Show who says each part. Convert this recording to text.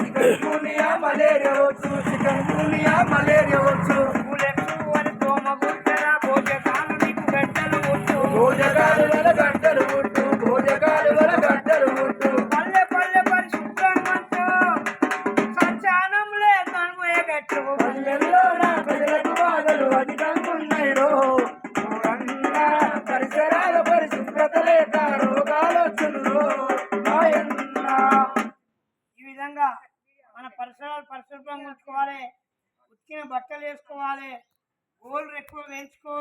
Speaker 1: చికన్గునియా
Speaker 2: malaria వచ్చు చికన్గునియా malaria వచ్చు
Speaker 1: భోజకాలు
Speaker 2: వల గంటలు ఉంటూ భోజకాలు వల గంటలు ఉంటూ
Speaker 1: పల్లె పల్లె
Speaker 2: పరిశుభ్రం అంటూ సంచానం లేదు మనము
Speaker 1: ఏ గట్టు పల్లెల్లో పరిసరాలు పరిశుభ్రంగా ఉంచుకోవాలి. ఉతికిన బట్టలు వేసుకోవాలి. గోళ్ళు ఎక్కువ వేయించుకో